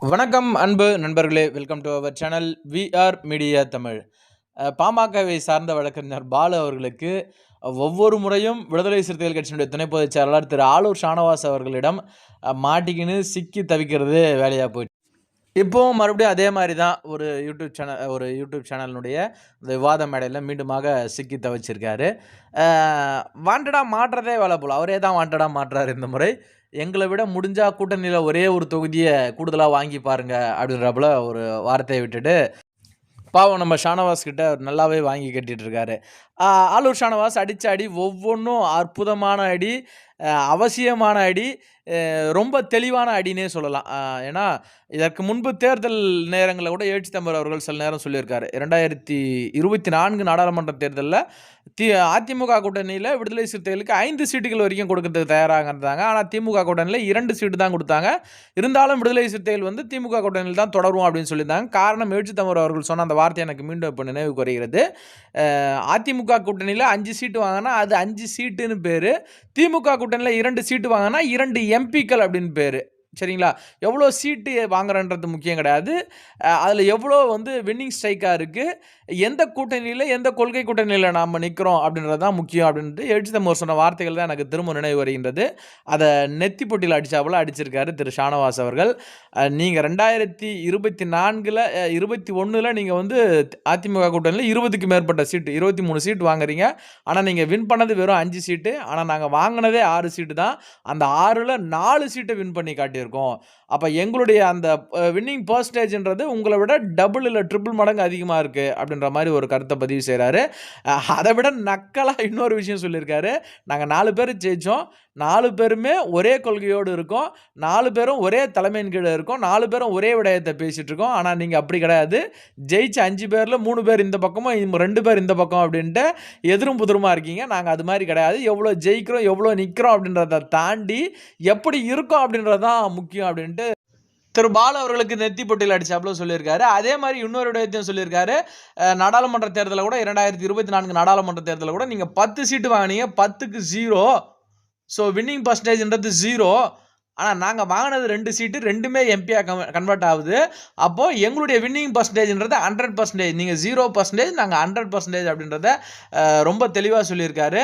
வணக்கம் அன்பு நண்பர்களே. Welcome to our channel VR media Tamil பாமகவை சார்ந்த வழக்கறிஞர் பாலு அவர்களுக்கு ஒவ்வொரு முறையும் விடுதலை சிறுத்தைகள் கட்சியினுடைய துணை பொதுச் செயலாளர் திரு ஆலூர் ஷானவாஸ் அவர்களிடம் மாட்டிக்கின்னு சிக்கி தவிக்கிறது வேலையாக போயிடுச்சு இப்போவும் மறுபடியும் அதே மாதிரி தான் ஒரு யூடியூப் சேனல் ஒரு யூடியூப் சேனலினுடைய இந்த விவாத மேடையில் மீண்டுமாக சிக்கி தவிச்சிருக்காரு. வாண்டடாக மாற்றுறதே வேலை போல். அவரே தான் வாண்டடாக மாற்றுறாரு இந்த முறை. எங்களை விட முடிஞ்சால் கூட்டணியில் ஒரே ஒரு தொகுதியை கூடுதலாக வாங்கி பாருங்கள் அப்படின்றப்பல ஒரு வார்த்தையை விட்டுட்டு பாவம் நம்ம ஷானவாஸ் கிட்ட நல்லாவே வாங்கி கட்டிட்டு இருக்காரு. ஆலூர் ஷானவாஸ் அடித்த அடி ஒவ்வொன்றும் அற்புதமான அடி. அவசியமான அடி ரொம்ப தெளிவான அடினே சொல்லலாம். ஏன்னா இதற்கு முன்பு தேர்தல் நேரங்களில் கூட எழுச்சி தம்பர் அவர்கள் சில நேரம் சொல்லியிருக்காரு. இரண்டாயிரத்தி இருபத்தி நான்கு நாடாளுமன்ற தேர்தலில் தி அதிமுக கூட்டணியில் விடுதலை சிறுத்தைகளுக்கு ஐந்து சீட்டுகள் வரைக்கும் கொடுக்கறதுக்கு தயாராக இருந்தாங்க. ஆனால் திமுக கூட்டணியில் இரண்டு சீட்டு தான் கொடுத்தாங்க. இருந்தாலும் விடுதலை சிறுத்தைகள் வந்து திமுக கூட்டணியில் தான் தொடரும் அப்படின்னு சொல்லியிருந்தாங்க. காரணம் எழுச்சி தம்பர் அவர்கள் சொன்ன அந்த வார்த்தை எனக்கு மீண்டும் இப்போ நினைவுக்கு வருகிறது அதிமுக கூட்டணியில் அஞ்சு சீட்டு வாங்கினா அது அஞ்சு சீட்டுன்னு பேர். திமுக கூட்டணியில் இரண்டு சீட்டு வாங்கினா இரண்டு எம்பிக்கள் அப்படின்னு பேர். சரிங்களா? எவ்வளோ சீட்டு வாங்குறன்றது முக்கியம் கிடையாது. அதில் எவ்வளோ வந்து வின்னிங் ஸ்ட்ரைக்காக இருக்குது எந்த கூட்டணியில் எந்த கொள்கை கூட்டணியில் நாம் நிற்கிறோம் அப்படின்றது தான் முக்கியம் அப்படின்ட்டு எழுச்சி தமிழ் சொன்ன வார்த்தைகள் தான் எனக்கு திரும்ப நினைவு வருகின்றது அதை நெத்தி பொட்டியில் அடித்தாப்புல அடிச்சிருக்காரு திரு ஷானவாஸ் அவர்கள். நீங்கள் ரெண்டாயிரத்தி இருபத்தி நான்கில் இருபத்தி ஒன்றில் நீங்கள் வந்து அதிமுக கூட்டணியில் இருபதுக்கு மேற்பட்ட சீட்டு இருபத்தி மூணு சீட் வாங்குறீங்க. ஆனால் நீங்கள் வின் பண்ணது வெறும் அஞ்சு சீட்டு ஆனால் நாங்கள் வாங்கினதே ஆறு சீட்டு தான். அந்த ஆறில் நாலு சீட்டை வின் பண்ணி காட்டியிருக்கோம். அப்போ எங்களுடைய அந்த வின்னிங் பர்சன்டேஜ்ன்றது உங்களை விட டபுள் இல்லை ட்ரிபிள் மடங்கு அதிகமாக இருக்குது அப்படின்ற மாதிரி ஒரு கருத்தை பதிவு செய்கிறாரு அதை விட நக்கலாக இன்னொரு விஷயம் சொல்லியிருக்காரு. நாங்கள் நாலு பேர் ஜெயித்தோம் நாலு பேருமே ஒரே கொள்கையோடு இருக்கோம். நாலு பேரும் ஒரே தலைமையின் கீழே இருக்கோம். நாலு பேரும் ஒரே விடயத்தை பேசிகிட்டு இருக்கோம். ஆனால் நீங்கள் அப்படி கிடையாது. ஜெயிச்ச அஞ்சு பேரில் மூணு பேர் இந்த பக்கமும் ரெண்டு பேர் இந்த பக்கம் அப்படின்ட்டு எதிரும் புதிருமா இருக்கீங்க. நாங்கள் அது மாதிரி கிடையாது. எவ்வளோ ஜெயிக்கிறோம் எவ்வளோ நிற்கிறோம் அப்படின்றத தாண்டி எப்படி இருக்கோம் அப்படின்றது தான் முக்கியம் அப்படின்ட்டு திரு பாலு அவர்களுக்கு நெத்தி பொட்டியில் அடிச்சாப்புல சொல்லியிருக்காரு. அதே மாதிரி இன்னொரு விடயத்தையும் சொல்லியிருக்காரு. அஹ், நாடாளுமன்ற தேர்தலில் கூட இரண்டாயிரத்தி இருபத்தி நான்கு நாடாளுமன்ற தேர்தலில் கூட நீங்கள் பத்து சீட்டு வாங்கினீங்க பத்துக்கு ஜீரோ ஸோ வின்னிங் பர்சன்டேஜ்ன்றது ஜீரோ ஆனால் நாங்கள் வாங்கினது ரெண்டு சீட்டு ரெண்டுமே எம்பியாக கன் கன்வெர்ட் ஆகுது. அப்போது எங்களுடைய வின்னிங் பர்சன்டேஜ்ன்றது ஹண்ட்ரட் பர்சன்டேஜ் நீங்கள் ஜீரோ பர்சன்டேஜ் நாங்கள் ஹண்ட்ரட் பர்சன்டேஜ் அப்படின்றத ரொம்ப தெளிவாக சொல்லியிருக்காரு.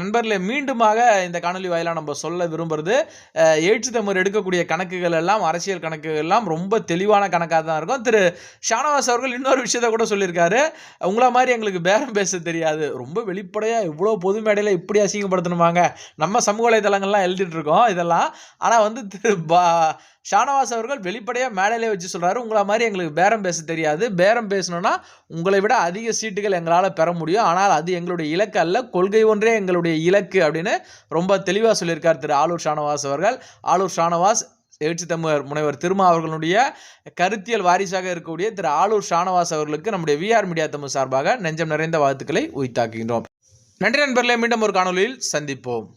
நண்பர்களே மீண்டுமாக இந்த காணொலி வாயிலாக நம்ம சொல்ல விரும்புகிறது எயிட்ஸ் தமிழ் எடுக்கக்கூடிய கணக்குகள் எல்லாம் அரசியல் கணக்குகள் எல்லாம் ரொம்ப தெளிவான கணக்காக தான் இருக்கும். திரு ஷானவாஸ் அவர்கள் இன்னொரு விஷயத்த கூட சொல்லியிருக்காரு. உங்கள மாதிரி எங்களுக்கு பேரம் பேச தெரியாது. ரொம்ப வெளிப்படையாக இவ்வளோ பொது மேடையில் இப்படி அசிங்கப்படுத்தணுமாங்க. நம்ம சமூக வலைதளங்கள்லாம் எழுதிட்டு இருக்கோம் இதெல்லாம். ஆனால் வந்து திரு பா ஷானவாஸ் அவர்கள் வெளிப்படையாக மேடையிலே வச்சு சொல்கிறாரு உங்களை மாதிரி எங்களுக்கு பேரம் பேச தெரியாது. பேரம் பேசணும்னா உங்களை விட அதிக சீட்டுகள் எங்களால் பெற முடியும். ஆனால் அது எங்களுடைய இலக்கு அல்ல. கொள்கை ஒன்றே எங்களுடைய இலக்கு அப்படின்னு ரொம்ப தெளிவாக சொல்லியிருக்கார் திரு. ஆலூர் ஷானவாஸ் அவர்கள். ஆலூர் ஷானவாஸ் எழுச்சி தமிழர் முனைவர் திருமா அவர்களுடைய கருத்தியல் வாரிசாக இருக்கக்கூடிய திரு. ஆலூர் ஷானவாஸ் அவர்களுக்கு நம்முடைய விஆர் மீடியா தமிழ் சார்பாக நெஞ்சம் நிறைந்த வாழ்த்துக்களை உயிர்த்தாக்குகின்றோம். நன்றி நண்பர்களே. மீண்டும் ஒரு காணொலியில் சந்திப்போம்.